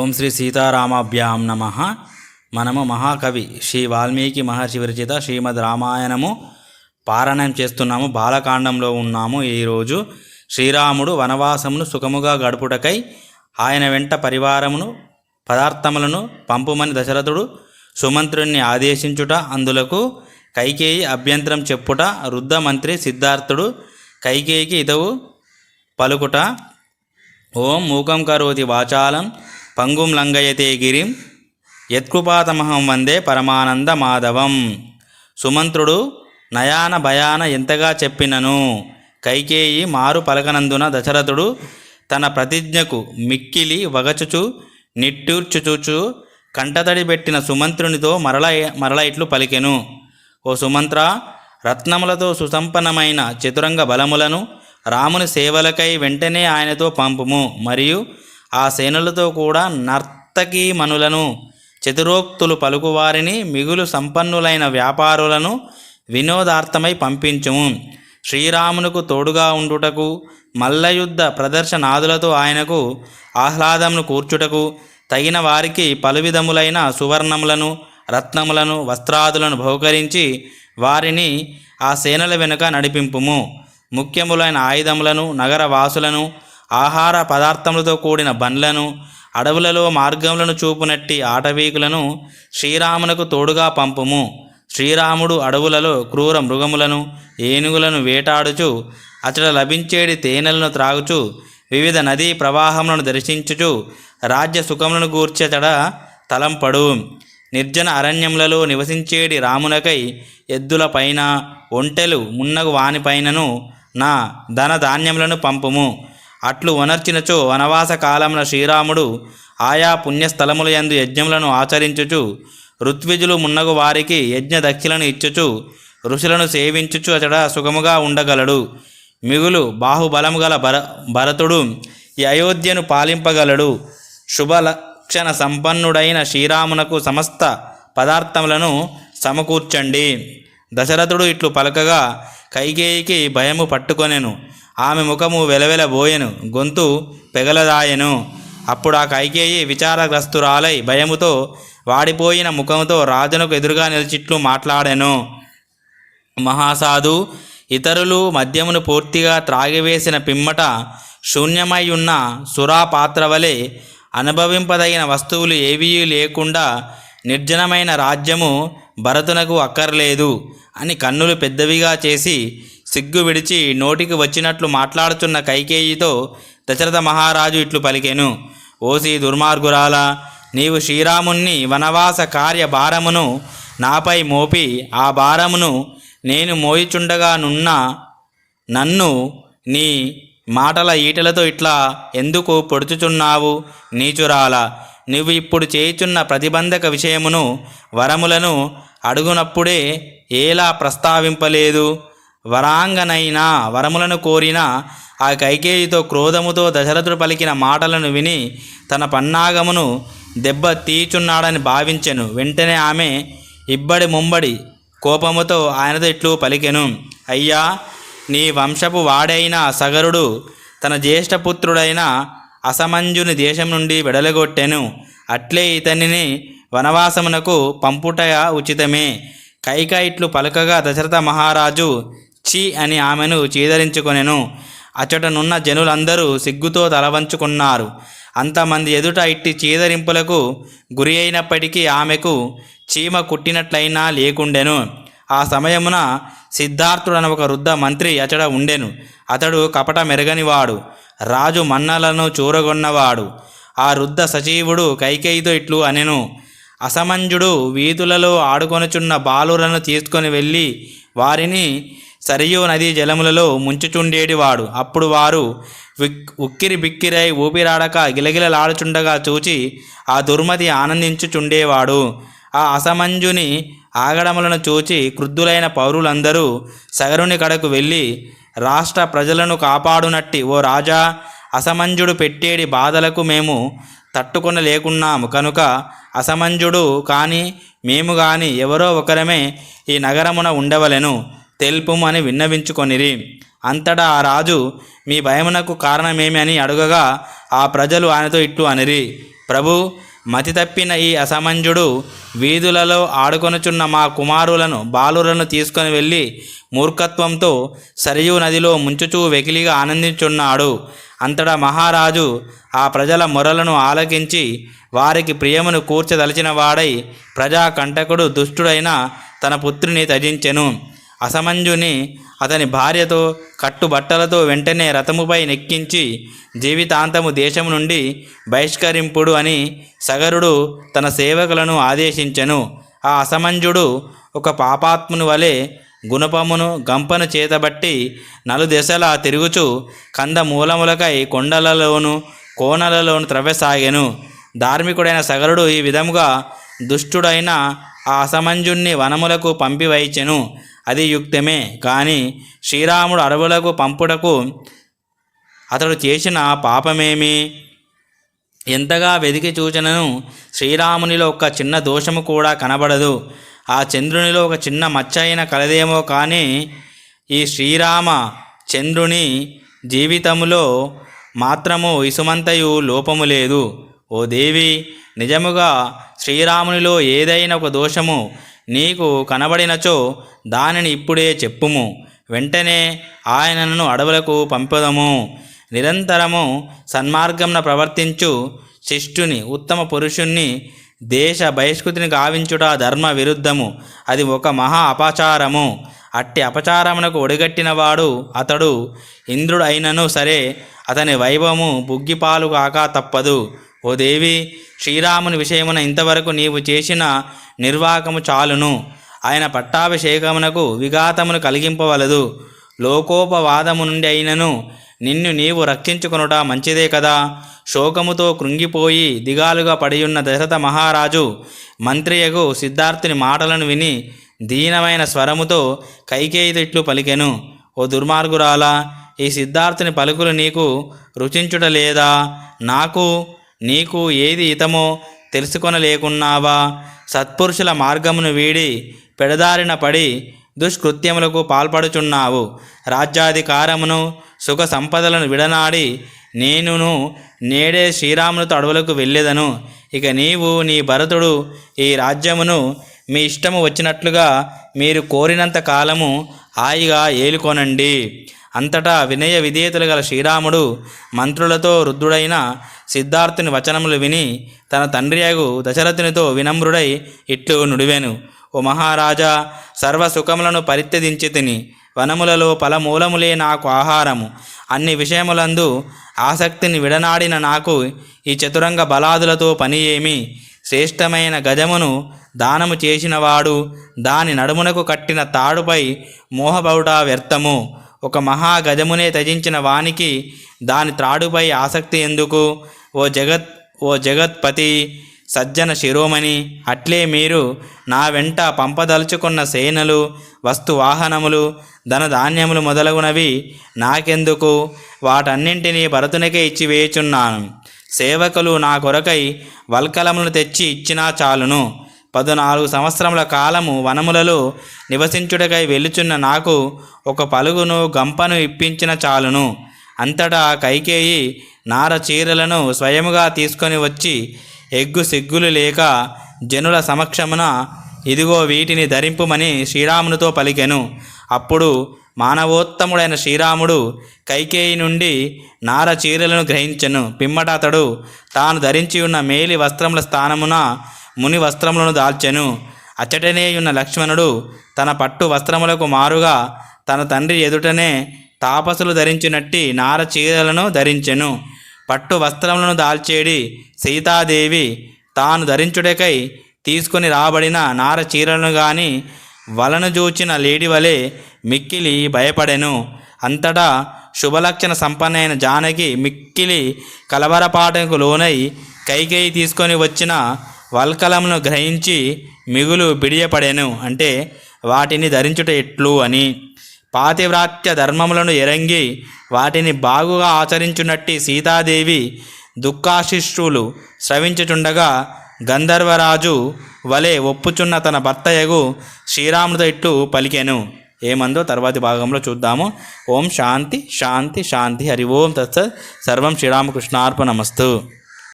ఓం శ్రీ సీతారామాభ్యాం నమ. మనము మహాకవి శ్రీ వాల్మీకి మహర్షి విరచిత శ్రీమద్ రామాయణము పారాయణం చేస్తున్నాము బాలకాండంలో ఉన్నాము ఈరోజు. శ్రీరాముడు వనవాసమును సుఖముగా గడుపుటకై ఆయన వెంట పరివారమును పదార్థములను పంపుమని దశరథుడు సుమంత్రుణ్ణి ఆదేశించుట అందులకు కైకేయి అభ్యంతరం చెప్పుట రుద్ధ మంత్రి సిద్ధార్థుడు కైకేయికి ఇతవు పలుకుట. ఓం మూకం కరోతి వాచాలం పంగుం లంగయతే గిరిం యత్కృపాతమహం వందే పరమానంద మాధవం. సుమంత్రుడు నయాన భయాన ఎంతగా చెప్పినను కైకేయి మారు పలకనందున దశరథుడు తన ప్రతిజ్ఞకు మిక్కిలి వగచుచు నిట్టూర్చుచూచు కంటతడి పెట్టిన సుమంత్రునితో మరల మరల ఇట్లు పలికెను. ఓ సుమంత్ర రత్నములతో సుసంపన్నమైన చతురంగ బలములను రాముని సేవలకై వెంటనే ఆయనతో పంపుము మరియు ఆ సేనలతో కూడా నర్తకీ మనులను చతురోక్తులు పలుకువారిని మిగులు సంపన్నులైన వ్యాపారులను వినోదార్థమై పంపించుము. శ్రీరామునకు తోడుగా ఉండుటకు మల్లయుద్ధ ప్రదర్శనాదులతో ఆయనకు ఆహ్లాదమును కూర్చుటకు తగిన వారికి పలు విధములైన సువర్ణములను రత్నములను వస్త్రాదులను బహుకరించి వారిని ఆ సేనల వెనుక నడిపింపుము. ముఖ్యములైన ఆయుధములను నగర వాసులను ఆహార పదార్థములతో కూడిన బండ్లను అడవులలో మార్గములను చూపునట్టి ఆటవీకులను శ్రీరామునకు తోడుగా పంపుము. శ్రీరాముడు అడవులలో క్రూర మృగములను ఏనుగులను వేటాడుచు అచట లభించేడి తేనెలను త్రాగుచు వివిధ నదీ ప్రవాహములను దర్శించుచు రాజ్య సుఖములను గూర్చేతడ తలంపడు. నిర్జన అరణ్యములలో నివసించేడి రామునకై ఎద్దులపైన ఒంటెలు మున్నగు వానిపైనను నా ధన ధాన్యములను పంపుము. అట్లు వనర్చినచో వనవాస కాలమున శ్రీరాముడు ఆయా పుణ్యస్థలముల యందు యజ్ఞములను ఆచరించుచు ఋత్విజులు మున్నగు వారికి యజ్ఞ దక్షిలను ఇచ్చుచు ఋషులను సేవించుచు అతడ సుఖముగా ఉండగలడు. మిగులు బాహుబలము గల భర భరతుడు ఈ అయోధ్యను పాలింపగలడు. శుభలక్షణ సంపన్నుడైన శ్రీరామునకు సమస్త పదార్థములను సమకూర్చండి. దశరథుడు ఇట్లు పలకగా కైకేయికి భయము పట్టుకొనెను. ఆమె ముఖము వెలవెలబోయెను గొంతు పెగలదాయెను. అప్పుడు ఆ కైకేయి విచారగ్రస్తురాలై భయముతో వాడిపోయిన ముఖముతో రాజునకు ఎదురుగా నిలిచిట్లు మాట్లాడెను. మహాసాధు ఇతరులు మద్యమును పూర్తిగా త్రాగివేసిన పిమ్మట శూన్యమై ఉన్న సురా పాత్ర వలె అనుభవింపదగిన వస్తువులు ఏవీ లేకుండా నిర్జనమైన రాజ్యము భరతునకు అక్కర్లేదు అని కన్నులు పెద్దవిగా చేసి సిగ్గు విడిచి నోటికి వచ్చినట్లు మాట్లాడుతున్న కైకేయితో దశరథ మహారాజు ఇట్లు పలికెను. ఓసి దుర్మార్గురాల నీవు శ్రీరాముణ్ణి వనవాస కార్య భారమును నాపై మోపి ఆ భారమును నేను మోయిచుండగా నున్న నన్ను నీ మాటల ఈటలతో ఇట్లా ఎందుకు పొడుచుచున్నావు నీచురాల? నువ్వు ఇప్పుడు చేయుచున్న ప్రతిబంధక విషయమును వరములను అడుగునప్పుడే ఏలా ప్రస్తావింపలేదు? వరాంగనైనా వరములను కోరిన ఆ కైకేయితో క్రోధముతో దశరథుడు పలికిన మాటలను విని తన పన్నాగమును దెబ్బ తీచున్నాడని భావించెను. వెంటనే ఆమె ఇబ్బడి ముంబడి కోపముతో ఆయనతో ఇట్లు పలికెను. అయ్యా నీ వంశపు వాడైన సగరుడు తన జ్యేష్ఠపుత్రుడైన అసమంజుని దేశం నుండి వెడలగొట్టెను. అట్లే ఇతనిని వనవాసమునకు పంపుటయ ఉచితమే. కైక ఇట్లు పలకగా దశరథ మహారాజు చి అని ఆమెను చీదరించుకొనెను. అచటనున్న జనులందరూ సిగ్గుతో తలవంచుకున్నారు. అంతమంది ఎదుట ఇట్టి చీదరింపులకు గురి అయినప్పటికీ ఆమెకు చీమ కుట్టినట్లయినా లేకుండెను. ఆ సమయమున సిద్ధార్థుడన ఒక వృద్ధ మంత్రి అచడ ఉండెను. అతడు కపట మెరగనివాడు రాజు మన్నలను చూరగొన్నవాడు. ఆ వృద్ధ సచీవుడు కైకేయితో ఇట్లు అనెను. అసమంజుడు వీధులలో ఆడుకొనుచున్న బాలులను తీసుకొని వెళ్ళి వారిని సరియు నదీ జలములలో ముంచుచుండేటివాడు అప్పుడు వారు ఉక్కిరి బిక్కిరై ఊపిరాడక గిలగిలలాడుచుండగా చూచి ఆ దుర్మతి ఆనందించుచుండేవాడు. ఆ అసమంజుని ఆగడములను చూచి క్రుద్ధులైన పౌరులందరూ సగరుని కడకు వెళ్ళి రాష్ట్ర ప్రజలను కాపాడునట్టి ఓ రాజా అసమంజుడు పెట్టేడి బాధలకు మేము తట్టుకొనలేకున్నాము కనుక అసమంజుడు కానీ మేము కానీ ఎవరో ఒకరమే ఈ నగరమున ఉండవలెను. తెలుపుము అని విన్నవించుకొనిరి. అంతటా ఆ రాజు మీ భయమునకు కారణమేమి అని అడుగగా ఆ ప్రజలు ఆయనతో ఇట్లు అనిరి. ప్రభు మతి తప్పిన ఈ అసమంజుడు వీధులలో ఆడుకొనుచున్న మా కుమారులను బాలులను తీసుకొని వెళ్ళి మూర్ఖత్వంతో సరియు నదిలో ముంచుచూ వెకిలిగా ఆనందించున్నాడు. అంతటా మహారాజు ఆ ప్రజల మొరలను ఆలకించి వారికి ప్రియమును కూర్చదలిచిన వాడై ప్రజా కంటకుడు దుష్టుడైన తన పుత్రుని త్యజించెను. అసమంజుని అతని భార్యతో కట్టుబట్టలతో వెంటనే రథముపై నెక్కించి జీవితాంతము దేశము నుండి బహిష్కరింపుడు అని సగరుడు తన సేవకులను ఆదేశించెను. ఆ అసమంజుడు ఒక పాపాత్ముని వలె గుణపమును గంపను చేతబట్టి నలుదెసలా తిరుగుచు కందమూలములకై కొండలలోను కోనలలోను త్రవ్వసాగెను. ధార్మికుడైన సగరుడు ఈ విధముగా దుష్టుడైన ఆ అసమంజుణ్ణి వనములకు పంపివైచెను. అది యుక్తమే. కానీ శ్రీరాముడు అడవులకు పంపుటకు అతడు చేసిన పాపమేమి? ఎంతగా వెదికి చూచినను శ్రీరామునిలో ఒక చిన్న దోషము కూడా కనబడదు. ఆ చంద్రునిలో ఒక చిన్న మచ్చ అయిన కలదేమో కానీ ఈ శ్రీరామ చంద్రుని జీవితములో మాత్రము ఇసుమంతయు లోపము లేదు. ఓ దేవి నిజముగా శ్రీరామునిలో ఏదైనా ఒక దోషము నీకు కనబడినచో దానిని ఇప్పుడే చెప్పుము. వెంటనే ఆయనను అడవులకు పంపదము. నిరంతరము సన్మార్గంన ప్రవర్తించు శిష్టుని ఉత్తమ పురుషుణ్ణి దేశ బహిష్కృతిని గావించుట ధర్మ విరుద్ధము. అది ఒక మహా అపచారము. అట్టి అపచారమునకు ఒడిగట్టినవాడు అతడు ఇంద్రుడు అయినను సరే అతని వైభవము బుగ్గిపాలు కాక తప్పదు. ఓ దేవి శ్రీరాముని విషయమున ఇంతవరకు నీవు చేసిన నిర్వాకము చాలును. ఆయన పట్టాభిషేకమునకు విఘాతమును కలిగింపవలదు. లోకోపవాదము నుండి అయినను నిన్ను నీవు రక్షించుకొనుట మంచిదే కదా. శోకముతో కృంగిపోయి దిగాలుగా పడియున్న దశరథ మహారాజు మంత్రియగు సిద్ధార్థుని మాటలను విని దీనమైన స్వరముతో కైకేయితిట్లు పలికెను. ఓ దుర్మార్గురాలా ఈ సిద్ధార్థుని పలుకులు నీకు రుచించుట లేదా? నాకు నీకు ఏది హితమో తెలుసుకొనలేకున్నావా? సత్పురుషుల మార్గమును వీడి పెడదారిన పడి దుష్కృత్యములకు పాల్పడుచున్నావు. రాజ్యాధికారమును సుఖ సంపదలను విడనాడి నేనును నేడే శ్రీరామునితో అడవులకు వెళ్ళేదను. ఇక నీవు నీ భరతుడు ఈ రాజ్యమును మీ ఇష్టము వచ్చినట్లుగా మీరు కోరినంత కాలము హాయిగా ఏలుకోనండి. అంతటా వినయ విధేయతలు గల శ్రీరాముడు మంత్రులతో రుద్ధుడైన సిద్ధార్థుని వచనములు విని తన తండ్రి అగు దశరథునితో వినమ్రుడై ఇట్లు నుడివెను. ఓ మహారాజా సర్వ సుఖములను పరిత్యజించి తిని వనములలో ఫలమూలములే నాకు ఆహారము. అన్ని విషయములందు ఆసక్తిని విడనాడిన నాకు ఈ చతురంగ బలాదులతో పని ఏమి శ్రేష్టమైన గజమును దానము చేసినవాడు దాని నడుమునకు కట్టిన తాడుపై మోహబౌట వ్యర్థము. ఒక మహాగజమునే త్యజించిన వానికి దాని త్రాడుపై ఆసక్తి ఎందుకు? ఓ జగత్ ఓ జగత్పతి సజ్జన శిరోమణి అట్లే మీరు నా వెంట పంపదలుచుకున్న సేనలు వస్తు వాహనములు ధనధాన్యములు మొదలగునవి నాకెందుకు? వాటన్నింటినీ భరతునికే ఇచ్చి వేయుచున్నాను. సేవకులు నా కొరకై వల్కలమును తెచ్చి ఇచ్చినా చాలును. పదునాలుగు సంవత్సరముల కాలము వనములలో నివసించుటకై వెళ్ళుచున్న నాకు ఒక పలుగును గంపను ఇప్పించిన చాలును. అంతటా కైకేయి నార చీరలను స్వయముగా తీసుకొని వచ్చి ఎగ్గు సిగ్గులు లేక జనుల సమక్షమున ఇదిగో వీటిని ధరింపుమని శ్రీరామునితో పలికెను. అప్పుడు మానవోత్తముడైన శ్రీరాముడు కైకేయి నుండి నార చీరలను గ్రహించెను. పిమ్మట అతడు తాను ధరించి ఉన్న మేలి వస్త్రముల స్థానమున ముని వస్త్రములను దాల్చెను. అచ్చటనేయున్న లక్ష్మణుడు తన పట్టు వస్త్రములకు మారుగా తన తండ్రి ఎదుటనే తాపసులు ధరించినట్టి నార చీరలను ధరించెను. పట్టు వస్త్రములను దాల్చేడి సీతాదేవి తాను ధరించుటకై తీసుకొని రాబడిన నార చీరలను గాని వలను చూచిన లేడి వలె మిక్కిలి భయపడెను. అంతటా శుభలక్షణ సంపన్నైన జానకి మిక్కిలి కలవరపాటకు లోనై కైకేయి తీసుకొని వచ్చిన వల్కలమును గ్రహించి మిగులు బిడియపడెను అంటే వాటిని ధరించుట ఎట్లు అని. పాతివ్రాత్య ధర్మములను ఎరంగి వాటిని బాగుగా ఆచరించునట్టి సీతాదేవి దుఃఖాశిష్టులు శ్రవించుచుండగా గంధర్వరాజు వలె ఒప్పుచున్న తన భర్తయగు శ్రీరాముడు ఇట్టు పలికెను. ఏమందో తర్వాతి భాగంలో చూద్దాము. ఓం శాంతి శాంతి శాంతి హరి ఓం తత్సత్. సర్వం శ్రీరామకృష్ణార్పణమస్తు.